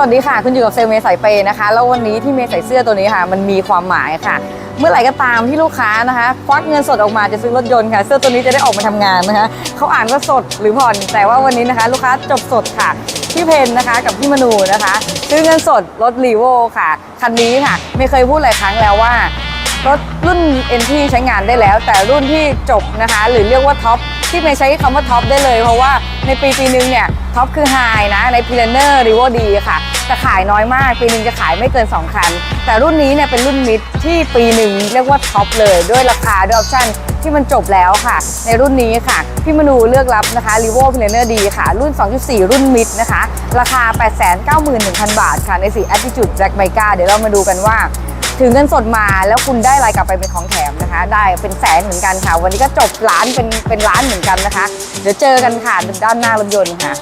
วัสดีค่ะ คุณอยู่กับเซลเมย์สายเปย์นะคะ แล้ววันนี้ที่เมย์ใส่เสื้อตัวนี้ค่ะ มันมีความหมายค่ะ เมื่อไหร่ก็ตามที่ลูกค้านะคะควักเงินสดออกมาจะซื้อรถยนต์ค่ะ เสื้อตัวนี้จะได้ออกมาทำงานนะคะเขาอ่านว่าสดหรือผ่อน แต่ว่าวันนี้นะคะ ลูกค้าจบสดค่ะพี่เพนนะคะกับพี่มนูนะคะซื้อเงินสดรถรีโวค่ะ คันนี้ค่ะ ไม่เคยพูดหลายครั้งแล้วว่ารถรุ่น n ที่ใช้งานได้แล้ว แต่รุ่นที่จบนะคะ หรือเรียกว่าท็อป ที่ไม่ใช้คำว่าท็อปได้เลย เพราะว่าในปีปีหนึงเนี่ยท็อปคือไฮนะในพิลเนอร์รีโวดีค่ะจะขายน้อยมาก ปีหนึงจะขายไม่เกิน 2 คัน แต่รุ่นนี้เนี่ยเป็นรุ่นมิดที่ปีหนึ่งเรียกว่าท็อปเลยด้วยราคาด้วยออปชั่นที่มันจบแล้วค่ะ ในรุ่นนี้ค่ะ พี่มนูเลือกรับนะคะรีโวพิลเนอร์ดีค่ะ รุ่น 2.4 รุ่นมิดนะคะ ราคา 891,000 บาทค่ะ ในสี Attitude Black m i c a เดี๋ยวเรามาดูกันว่าถือเงินสดมาแล้วคุณได้อะไรกลับไปเป็นของแถม นะคะ ได้เป็นแสนเหมือนกันค่ะ วันนี้ก็จบร้านเป็นเป็นร้านเหมือนกันนะคะ เดี๋ยวเจอกันค่ะด้านหน้ารถยนต์ค่ะ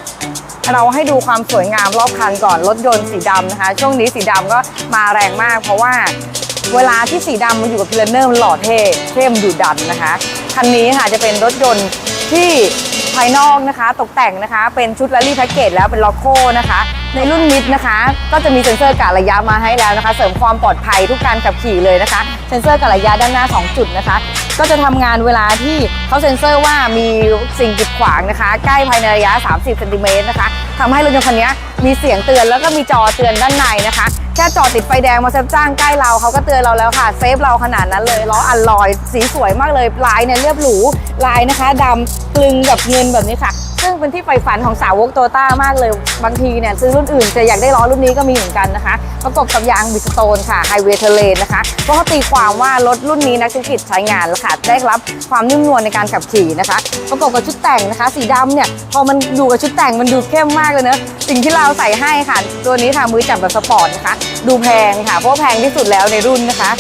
เราให้ดูความสวยงามรอบคันก่อนรถยนต์สีดำนะคะ ช่วงนี้สีดำก็มาแรงมาก เพราะว่าเวลาที่สีดำมันอยู่กับพิลเนอร์มันหล่อเท่เข้มดุดันนะคะ คันนี้ค่ะจะเป็นรถยนต์ที่ ภายนอกนะคะ ตกแต่งนะคะ เป็นชุดแรลลี่แพ็กเกจแล้วเป็นล็อกโก้นะคะ ในรุ่นมิดนะคะ ก็จะมีเซ็นเซอร์กะระยะมาให้แล้วนะคะ เสริมความปลอดภัยทุกการขับขี่เลยนะคะ เซ็นเซอร์กะระยะด้านหน้า 2 จุดนะคะ ก็จะทำงานเวลาที่เขาเซ็นเซอร์ว่ามีสิ่งกีดขวางนะคะ ใกล้ภายในระยะ 30เซนติเมตรนะคะทำให้รถยนต์คันนี้มีเสียงเตือนแล้วก็มีจอเตือนด้านในนะคะ แค่จอดติดไฟแดงมาเซฟจ้างใกล้เราเขาก็เตือนเราแล้วค่ะเซฟเราขนาดนั้นเลยล้ออัลลอย สีสวยมากเลยลายเนี่ยเรียบหรูลายนะคะดำกลึงกับเงินแบบนี้ค่ะซึ่งเป็นที่ใฝ่ฝันของสาวกโตต้ามากเลย บางทีเนี่ยซื้อรุ่นอื่นจะอยากได้ล้อรุ่นนี้ก็มีเหมือนกันนะคะ ประกอบกับยางบิสโตนค่ะไฮเวเทเลนนะคะ เพราะเขาตีความว่ารถรุ่นนี้นักธุรกิจใช้งานแล้วค่ะได้รับความนุ่มนวลในการขับขี่นะคะ ประกอบกับชุดแต่งนะคะ สีดำเนี่ยพอมันดูกับชุดแต่งมันดูเข้มมากเลยเนอะสิ่งที่เราใส่ให้ค่ะ ตัวนี้ค่ะมือจับแบบสปอร์ตนะคะ ดูแพงค่ะเพราะแพงที่สุดแล้วในรุ่นนะคะ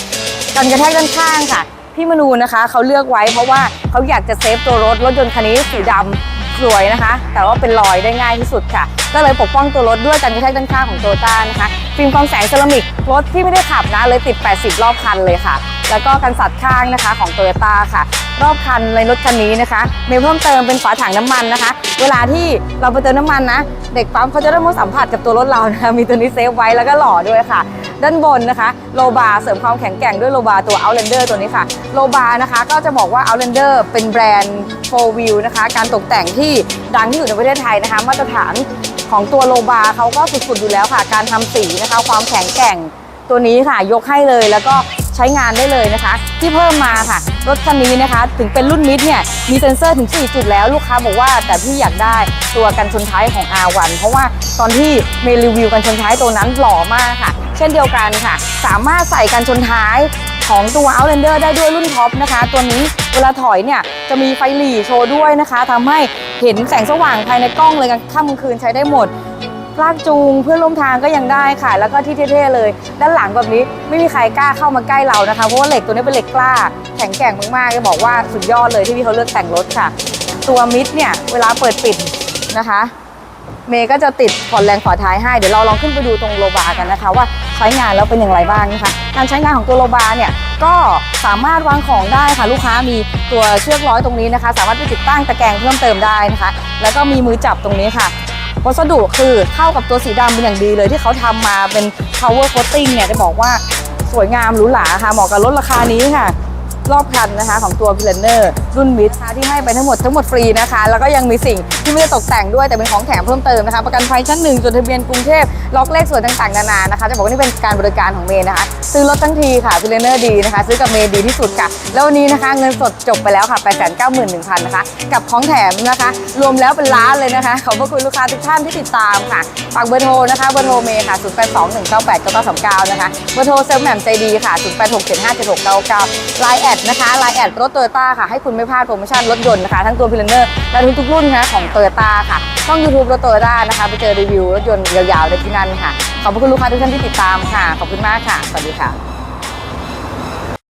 กันกระแทกด้านข้างค่ะพี่มนูนะคะเขาเลือกไว้เพราะว่าเขาอยากจะเซฟตัวรถรถยนต์คันนี้สีดำ สวยนะคะ แต่ว่าเป็นรอยได้ง่ายที่สุดค่ะ ก็เลยปกป้องตัวรถด้วยกันกระแทกด้านข้างของโตต้านะคะ ฟิล์มกรองแสงเซรามิกรถที่ไม่ได้ขับนะเลยติด 80 รอบคันเลยค่ะ แล้วก็กันสัดข้างนะคะของโตโยต้าค่ะ รอบคันในรถคันนี้นะคะมีเพิ่มเติมเป็นฝาถังน้ำมันนะคะ เวลาที่เราไปเติมน้ำมันนะ เด็กปั๊มเขาจะได้มาสัมผัสกับตัวรถเรานะคะมีตัวนี้เซฟไว้แล้วก็หล่อด้วยค่ะ ด้านบนนะคะโลบาร์เสริมความแข็งแกร่งด้วยโลบาตัว Outlander ตัวนี้ค่ะโลบาร์นะคะก็จะบอกว่า Outlander เป็นแบรนด์4 wheel นะคะการตกแต่งที่ดังที่สุดในประเทศไทยนะคะ มาตรฐานของตัวโลบาร์เขาก็สุดๆอยู่แล้วค่ะ การทำสีนะคะความแข็งแกร่งตัวนี้ค่ะยกให้เลยแล้วก็ใช้งานได้เลยนะคะ ที่เพิ่มมาค่ะรถคันนี้นะคะถึงเป็นรุ่นมิดเนี่ยมีเซ็นเซอร์ถึง 4 จุดแล้วลูกค้าบอกว่าแต่พี่อยากได้ตัวกันชนท้ายของ R1 เพราะว่าตอนที่เมรีวิวกันชนท้ายตัวนั้นหล่อมากค่ะ เช่นเดียวกันค่ะ สามารถใส่กันชนท้ายของตัว Outlander ได้ด้วยรุ่นท็อปนะคะ ตัวนี้เวลาถอยเนี่ยจะมีไฟหลีโชว์ด้วยนะคะทำให้เห็นแสงสว่างภายในกล้องเลยกลางค่ำกลางคืนใช้ได้หมดลากจูงเพื่อนร่วมทางก็ยังได้ค่ะ แล้วก็ที่เท่ๆเลย ด้านหลังแบบนี้ไม่มีใครกล้าเข้ามาใกล้เรานะคะ เพราะว่าเหล็กตัวนี้เป็นเหล็กกล้า แข็งแกร่งมากๆจะบอกว่าสุดยอดเลยที่พี่เขาเลือกแต่งรถค่ะ ตัวมิดเนี่ยเวลาเปิดปิดนะคะ เมย์ก็จะติดผ่อนแรงฝาท้ายให้ เดี๋ยวเราลองขึ้นไปดูตรงโลบากันนะคะว่า ใช้งานแล้วเป็นอย่างไรบ้างนะคะการใช้งานของตัวโลบาเนี่ยก็สามารถวางของได้ค่ะลูกค้ามีตัวเชือกร้อยตรงนี้นะคะ สามารถไปติดตั้งตะแกรงเพิ่มเติมได้นะคะ แล้วก็มีมือจับตรงนี้ค่ะวัสดุคือเข้ากับตัวสีดำเป็นอย่างดีเลยที่เขาทำมาเป็น power coating เนี่ยจะบอกว่าสวยงามหรูหราค่ะเหมาะกับรถราคานี้ค่ะ รอบคันนะคะของตัว p i l a n e r รุ่นมิดที่ให้ไปทั้งหมดทั้งหมดฟรีนะคะ แล้วก็ยังมีสิ่งที่ไม่ได้ตกแต่งด้วยแต่เป็นของแถมเพิ่มเติมนะคะประกันภัยชั้นหนึ่งจดทะเบียนกรุงเทพล็อกเลขส่วนต่างๆนานานะคะจะบอกว่านี่เป็นการบริการของเมย์นะคะ ซื้อรถทั้งทีค่ะ p i l a n e r ดีนะคะ ซื้อกับเมย์ดีที่สุดค่ะ แล้ววันนี้นะคะเงินสดจบไปแล้วค่ะ891,000นะคะกับของแถมนะคะ รวมแล้วเป็นล้านเลยนะคะขอบพระคุณลูกค้าทุกท่านที่ติดตามค่ะฝากเบอร์โทรนะคะเบอร์โทรเมย์ค่ะ0821989939นะคะเบอร์โทรเซลแหม่มใจดีค่ะ0 8 6 7 5 7 6 9 9ไลน์แอดนะคะไลน์แอดรถโตโยต้าค่ะให้คุณไม่พลาดโปรโมชั่นรถยนต์นะคะทั้งตัวพิลเนอร์และทุกๆรุ่นนะคะของโตโยต้าค่ะช่องยูทูบรถโตโยต้านะคะไปเจอรีวิวรถยนต์ยาวๆได้ที่นั่นค่ะขอบคุณลูกค้าทุกท่านที่ติดตามค่ะ ขอบคุณมากค่ะ สวัสดีค่ะ